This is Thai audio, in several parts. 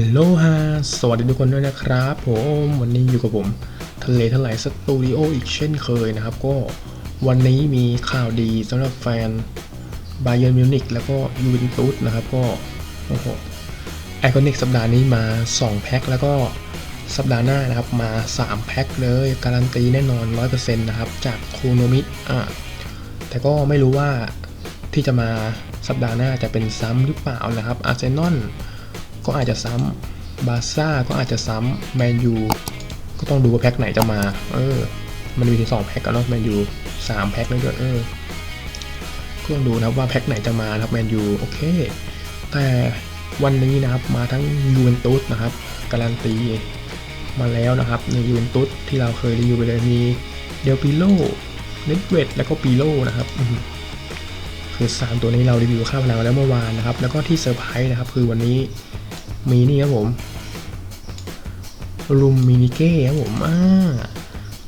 ลโลฮาสวัสดีทุกคนด้วยนะครับผมวันนี้อยู่กับผมทะเลทลายสตูดิโออีกเช่นเคยนะครับ ก็วันนี้มีข่าวดีสำหรับแฟนบาเย r n m มิวนิกแล้วก็ยูเวนตุสนะครับก็โอ้โหไอคอนิกสัปดาห์นี้มา 2 แพ็คแล้วก็สัปดาห์หน้านะครับมา 3 แพ็คเลยการันตีแน่นอน 100%นะครับ จากโคโนมิอะแต่ก็ไม่รู้ว่าที่จะมาสัปดาห์หน้าจะเป็นซ้ำหรือเปล่านะครับอาร์เซนอล ก็อาจจะซ้ำบาซ่าก็อาจจะซ้ำแมนยูก็ต้องดูว่าแพ็คไหนจะมา เออ มันมีถึงสองแพ็คกันเนาะแมนยูสามแพ็คเลยด้วยเออก็ต้องดูนะครับว่าแพ็คไหนจะมานะครับแมนยูโอเค แต่วันนี้นะครับมาทั้งยูเวนตุสนะครับการันตีมาแล้วนะครับ ในยูเวนตุสที่เราเคยรีวิวไปเลยมีเดลปิโลเนตเวดแล้วก็ปิโลนะครับคือสามตัวนี้เรารีวิวข้ามพลังแล้วเมื่อวานนะครับ แล้วก็ที่เซอร์ไพรส์นะครับ คือวันนี้ มีนี่ครับผมลุมมินิเก้ครับผมอ่า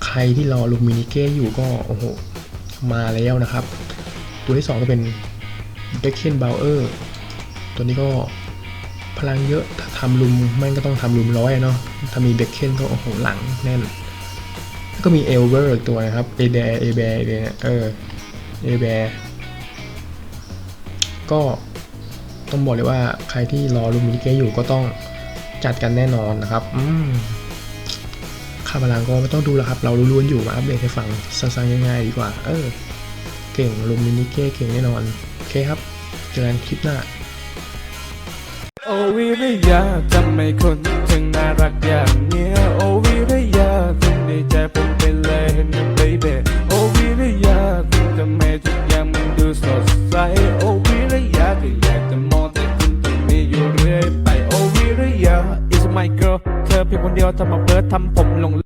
ใครที่รอลุมมินิเก้อยู่ก็โอ้โหมาแล้วนะครับ ตัวที่สองก็เป็นเด็กเคนบาวเออร์ตัวนี้ก็พลังเยอะถ้าทำลุมแม่งก็ต้องทำลุมร้อยเนาะถ้ามีเบคเคนก็โอ้โหหลังแน่น แล้วก็มีเอลเวอร์ตัวนะครับเอแบร์เอแบร์เออเอแบร์ก็ ต้องบอกเลยว่าใครที่รอลูมินิเกอยู่ก็ต้องจัดกันแน่นอนนะครับ อืมค่าพลังก็ไม่ต้องดูแล้วครับ เรารู้ๆอยู่มาอัปเดตให้ฟังสั้นๆง่ายๆดีกว่า เออ เก่งลูมินิเกเก่งแน่นอน โอเคครับ เจอกันคลิปหน้าโอวิริยาทำไมคนถึงน่ารักอย่างเนี้ยโอวิริยาทำในใจผมไปเลยนะ baby โอวิริยาทำไมทุกอย่างมันดูสดใส yeah อยไปโอวิริยา is my girl เธอเพียงคนเดียวทำมาเพิร์ทำผมหลง